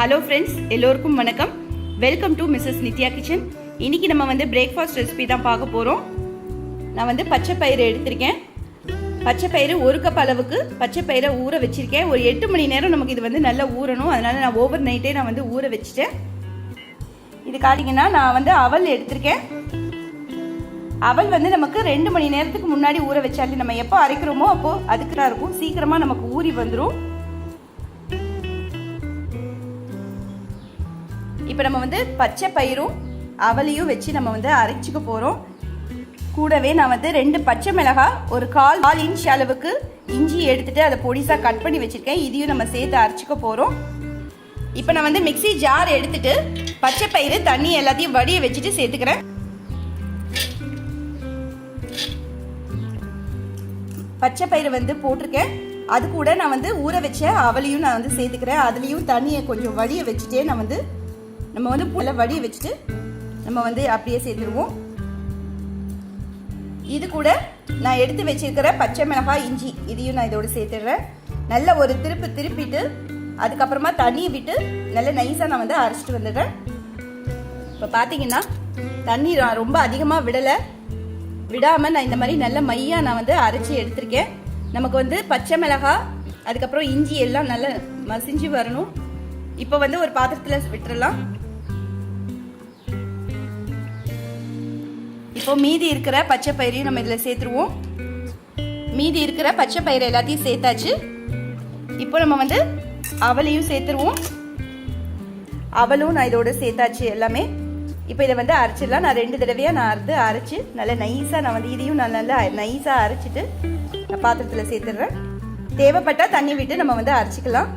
Hello friends எல்லோருக்கும் வணக்கம். Welcome to Mrs Nithya kitchen இன்னைக்கு நம்ம வந்து பிரேக்ஃபாஸ்ட் ரெசிபி தான் பார்க்க போகிறோம் நான் வந்து பச்சை பயிறு எடுத்திருக்கேன். பச்சை பயிறு ஒரு கப் அளவுக்கு பச்சை பயிரை ஊற வச்சுருக்கேன். ஒரு எட்டு மணி நேரம் நமக்கு இது வந்து நல்லா ஊறணும். அதனால் நான் ஓவர் நைட்டே நான் வந்து ஊற வச்சுட்டேன். இது காட்டிங்கன்னா நான் வந்து அவல் எடுத்திருக்கேன். அவல் வந்து நமக்கு ரெண்டு மணி நேரத்துக்கு முன்னாடி ஊற வச்சாலே நம்ம எப்போ அரைக்கிறோமோ அப்போ அதுக்கு தான் இருக்கும். சீக்கிரமாக நமக்கு ஊறி வந்துடும் இப்போ நம்ம வந்து பச்சை பயிரும் அவலையும் வச்சு நம்ம வந்து அரைச்சிக்க போகிறோம் கூடவே நான் வந்து ரெண்டு பச்சை மிளகாய் ஒரு கால் கால் இன்ச் அளவுக்கு இஞ்சி எடுத்துகிட்டு அதை பொடிசாக கட் பண்ணி வச்சுருக்கேன். இதையும் நம்ம சேர்த்து அரைச்சிக்க போகிறோம் இப்போ நான் வந்து மிக்ஸி ஜார் எடுத்துட்டு பச்சை பயிறு தண்ணி எல்லாத்தையும் வடிய வச்சுட்டு சேர்த்துக்கிறேன். பச்சை பயிறு வந்து போட்டிருக்கேன். அது கூட நான் வந்து ஊற வச்ச அவலையும் நான் வந்து சேர்த்துக்கிறேன். அதுலேயும் தண்ணியை கொஞ்சம் வடிய வச்சுட்டே நான் வந்து நம்ம வந்து புல வடிய வச்சுட்டு நம்ம வந்து அப்படியே சேர்த்துருவோம். இது கூட நான் எடுத்து வச்சிருக்கிற பச்சை மிளகாய் இஞ்சி இதையும் நான் இதோடு சேர்த்துடுறேன். நல்ல ஒரு திருப்பு திருப்பிட்டு அதுக்கப்புறமா தண்ணியை விட்டு நல்ல நைஸாக நான் வந்து அரைச்சிட்டு வந்துடுறேன். இப்போ பார்த்தீங்கன்னா தண்ணி நான் ரொம்ப அதிகமாக விடலை. விடாமல் நான் இந்த மாதிரி நல்ல மையாக நான் வந்து அரைச்சி எடுத்திருக்கேன். நமக்கு வந்து பச்சை மிளகாய் அதுக்கப்புறம் இஞ்சி எல்லாம் நல்லா மசிஞ்சு வரணும். இப்போ வந்து ஒரு பாத்திரத்தில் விட்டுறலாம். இப்போ மீதி இருக்கிற பச்சை பயிரையும் நம்ம இதில் சேர்த்துருவோம். மீதி இருக்கிற பச்சை பயிரை எல்லாத்தையும் சேர்த்தாச்சு. இப்போ நம்ம வந்து அவலையும் சேர்த்துருவோம். அவலும் நான் இதோட சேர்த்தாச்சு எல்லாமே. இப்போ இதை வந்து அரைச்சிடலாம். நான் ரெண்டு தடவையாக நான் அறுத்து அரைச்சி நல்லா நைஸாக நான் வந்து இதையும் நான் நல்லா நைஸாக அரைச்சிட்டு நான் பாத்திரத்தில் சேர்த்துடுறேன். தேவைப்பட்டால் தண்ணி விட்டு நம்ம வந்து அரைச்சிக்கலாம்.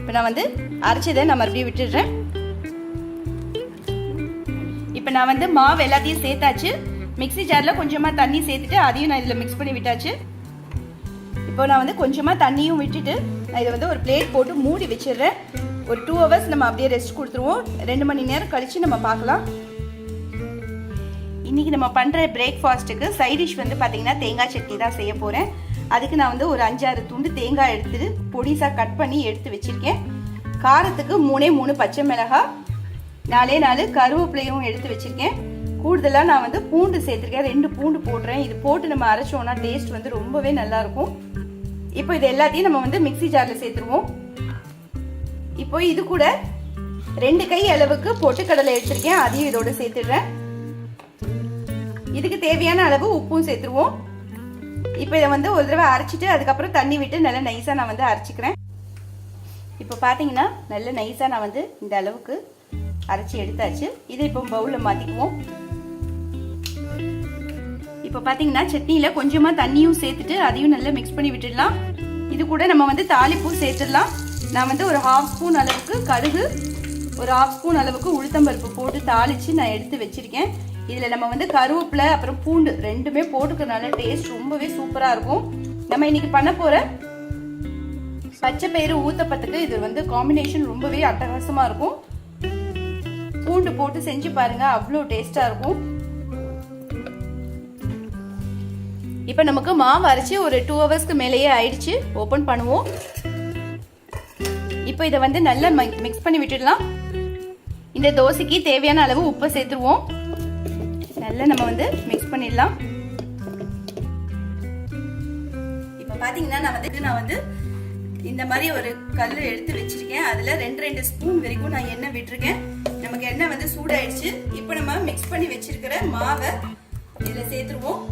இப்போ நான் வந்து அரைச்சதை நான் மறுபடியும் விட்டுடுறேன். நான் வந்து மாவு எல்லாத்தையும் சேர்த்தாச்சு. மிக்ஸி ஜாரில் கொஞ்சமாக தண்ணி சேர்த்துட்டு அதையும் நான் இதில் மிக்ஸ் பண்ணி விட்டாச்சு. இப்போ நான் வந்து கொஞ்சமாக தண்ணியும் விட்டுட்டு நான் இதை வந்து ஒரு பிளேட் போட்டு மூடி வச்சிடுறேன். ஒரு டூ ஹவர்ஸ் நம்ம அப்படியே ரெஸ்ட் கொடுத்துருவோம். ரெண்டு மணி நேரம் கழித்து நம்ம பார்க்கலாம். இன்றைக்கி நம்ம பண்ணுற பிரேக்ஃபாஸ்ட்டுக்கு சைட் டிஷ் வந்து பார்த்திங்கன்னா தேங்காய் சட்னி தான் செய்ய போகிறேன் அதுக்கு நான் வந்து ஒரு அஞ்சாறு துண்டு தேங்காய் எடுத்துட்டு பொடிசாக கட் பண்ணி எடுத்து வச்சுருக்கேன். காரத்துக்கு மூணே மூணு பச்சை மிளகாய் நாலே நாலு கருவேப்பிலையும் எடுத்து வச்சுருக்கேன். கூடுதலாக நான் வந்து பூண்டு சேர்த்துருக்கேன். ரெண்டு பூண்டு போடுறேன். இது போட்டு நம்ம அரைச்சோன்னா டேஸ்ட் வந்து ரொம்பவே நல்லாயிருக்கும் இப்போ இது எல்லாத்தையும் நம்ம வந்து மிக்சி ஜாரில் சேர்த்துருவோம். இப்போ இது கூட ரெண்டு கை அளவுக்கு பொட்டுக்கடலை எடுத்திருக்கேன். அதையும் இதோட சேர்த்துடுறேன். இதுக்கு தேவையான அளவு உப்பும் சேர்த்துருவோம். இப்போ இதை வந்து ஒரு தடவை அரைச்சிட்டு அதுக்கப்புறம் தண்ணி விட்டு நல்லா நைஸாக நான் வந்து அரைச்சிக்கிறேன். இப்போ பார்த்தீங்கன்னா நல்ல நைஸாக நான் வந்து இந்த அளவுக்கு அரைச்சி எடுத்தாச்சு. இதை இப்போ பவுலில் மாற்றிக்குவோம் இப்போ பார்த்தீங்கன்னா சட்னியில் கொஞ்சமாக தண்ணியும் சேர்த்துட்டு அதையும் நல்லா மிக்ஸ் பண்ணி விட்டுடலாம். இது கூட நம்ம வந்து தாளிப்பூ சேர்த்துடலாம். நான் வந்து ஒரு ஹாஃப் ஸ்பூன் அளவுக்கு கடுகு ஒரு ஹாஃப் ஸ்பூன் அளவுக்கு உளுத்தம்பருப்பு போட்டு தாளித்து நான் எடுத்து வச்சுருக்கேன். இதில் நம்ம வந்து கருவேப்பிலை அப்புறம் பூண்டு ரெண்டுமே போட்டுக்கிறதுனால டேஸ்ட் ரொம்பவே சூப்பராக இருக்கும். நம்ம இன்னைக்கு பண்ண போகிற பச்சை பயிறு ஊத்தப்பத்துக்கு இது வந்து காம்பினேஷன் ரொம்பவே அட்டகாசமாக இருக்கும். பூண்டு போட்டு செஞ்சு பாருங்க அவ்வளோ டேஸ்ட்டாக இருக்கும். இப்போ நமக்கு மாவு அரைச்சி ஒரு டூ ஹவர்ஸ்க்கு மேலேயே ஆயிடுச்சு. ஓப்பன் பண்ணுவோம். இப்போ இதை வந்து நல்லா மிக்ஸ் பண்ணி விட்டுடலாம். இந்த தோசைக்கு தேவையான அளவு உப்பை சேர்த்துருவோம். நல்லா நம்ம வந்து மிக்ஸ் பண்ணிடலாம். இப்போ பார்த்தீங்கன்னா நான் வந்து நான் வந்து இந்த மாதிரி ஒரு கல் எடுத்து வச்சிருக்கேன். அதில் ரெண்டு ரெண்டு ஸ்பூன் வரைக்கும் நான் எண்ணெய் விட்டுருக்கேன். நமக்கு எண்ணெய் வந்து சூடாயிடுச்சு. இப்போ நம்ம மிக்ஸ் பண்ணி வச்சிருக்கிற மாவை இதில் சேர்த்துருவோம்.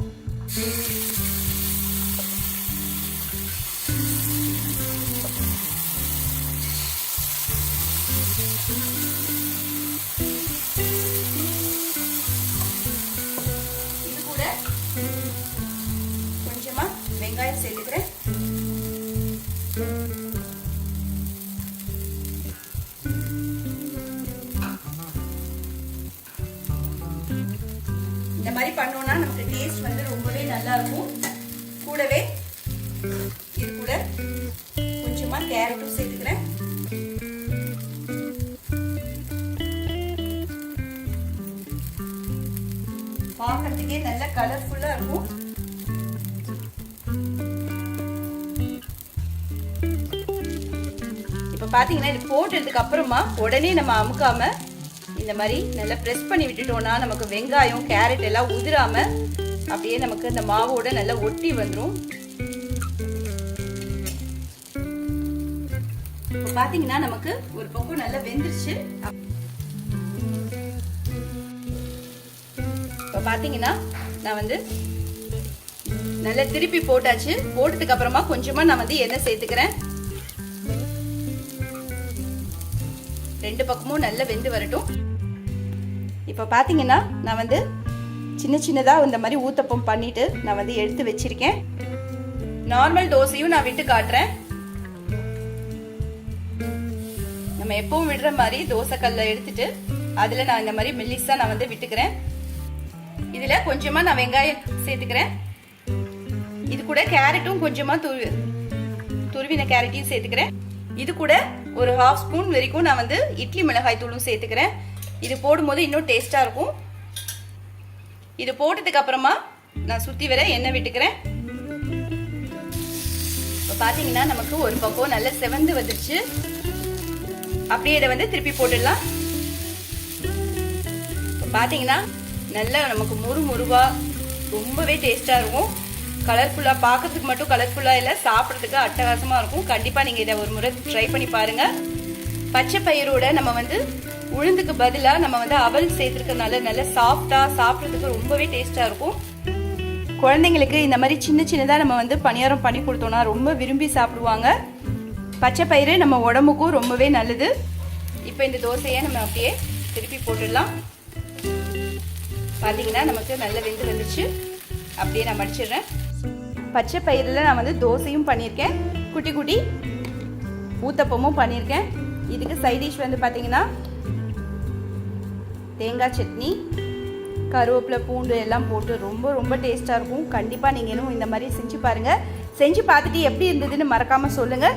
கொஞ்சமா கேரட்டும் சேர்த்துக்கிறேன். பார்க்கறதுக்கே நல்ல கலர்ஃபுல்லாக இருக்கும். பார்த்தீங்கன்னா இது போட்டதுக்கு அப்புறமா உடனே நம்ம அமுக்காம இந்த மாதிரி நல்லா ப்ரெஸ் பண்ணி விட்டுட்டோம்னா நமக்கு வெங்காயம் கேரட் எல்லாம் உதிராம அப்படியே நமக்கு இந்த மாவோட நல்லா ஒட்டி வந்துடும் இப்போ பார்த்தீங்கன்னா நமக்கு ஒரு பக்கம் நல்லா வெந்துருச்சு. இப்போ பார்த்தீங்கன்னா நான் வந்து நல்லா திருப்பி போட்டாச்சு. போட்டதுக்கு அப்புறமா கொஞ்சமா நான் வந்து எண்ணெய் சேர்த்துக்கிறேன். ரெண்டு பக்கமும் நல்லா வெந்து வரட்டும். இப்போ பார்த்தீங்கன்னா நான் வந்து சின்ன சின்னதாக இந்த மாதிரி ஊத்தப்பம் பண்ணிட்டு நான் வந்து எடுத்து வச்சிருக்கேன். நார்மல் தோசையும் நான் விட்டு காட்டுறேன். நம்ம எப்பவும் விடுற மாதிரி தோசை கல்ல எடுத்துட்டு அதில் நான் இந்த மாதிரி மெல்லிஸாக நான் வந்து விட்டுக்கிறேன். இதில் கொஞ்சமாக நான் வெங்காயம் சேர்த்துக்கிறேன். இது கூட கேரட்டும் கொஞ்சமாக துரு துருவின கேரட்டையும் சேர்த்துக்கிறேன். இது கூட ஒரு ஹாஃப் ஸ்பூன் வரைக்கும் நான் வந்து இட்லி மிளகாய் தூளும் சேர்த்துக்கிறேன். இது போடும்போது இன்னும் டேஸ்ட்டாக இருக்கும். இது போட்டதுக்கு அப்புறமா நான் சுற்றி வர எண்ணெய் விட்டுக்கிறேன். இப்போ பார்த்தீங்கன்னா நமக்கு ஒரு பக்கம் நல்லா செவந்து வந்துடுச்சு அப்படியே இதை வந்து திருப்பி போட்டுடலாம். இப்போ பார்த்தீங்கன்னா நல்லா நமக்கு முறு முருவா ரொம்பவே டேஸ்ட்டாக இருக்கும். கலர்ஃபுல்லாக பார்க்கறதுக்கு மட்டும் கலர்ஃபுல்லாக இல்லை சாப்பிட்றதுக்கு அட்டகாசமாக இருக்கும். கண்டிப்பாக நீங்கள் இதை ஒரு முறை ட்ரை பண்ணி பாருங்கள் பச்சை பயிரோட நம்ம வந்து உளுந்துக்கு பதிலாக நம்ம வந்து அவல் சேர்த்துருக்கறனால நல்ல சாஃப்டாக சாப்பிட்றதுக்கு ரொம்பவே டேஸ்ட்டாக இருக்கும். குழந்தைங்களுக்கு இந்த மாதிரி சின்ன சின்னதாக நம்ம வந்து பணியாரம் பண்ணி கொடுத்தோம்னா ரொம்ப விரும்பி சாப்பிடுவாங்க. பச்சை பயிறு நம்ம உடம்புக்கும் ரொம்பவே நல்லது. இப்போ இந்த தோசையை நம்ம அப்படியே திருப்பி போட்டுடலாம். பார்த்தீங்கன்னா நமக்கு நல்ல வெந்து வந்துச்சு. அப்படியே நான் மடிச்சிடுறேன். பச்சை பயிரில் நான் வந்து தோசையும் பண்ணியிருக்கேன். குட்டி குட்டி ஊத்தப்பமும் பண்ணியிருக்கேன். இதுக்கு சைட் டிஷ் வந்து பார்த்தீங்கன்னா தேங்காய் சட்னி கருவேப்பிலை பூண்டு எல்லாம் போட்டு ரொம்ப ரொம்ப டேஸ்ட்டாக இருக்கும். கண்டிப்பாக நீங்கள் இன்னும் இந்த மாதிரி செஞ்சு பாருங்கள் செஞ்சு பார்த்துட்டு எப்படி இருந்ததுன்னு மறக்காமல் சொல்லுங்கள்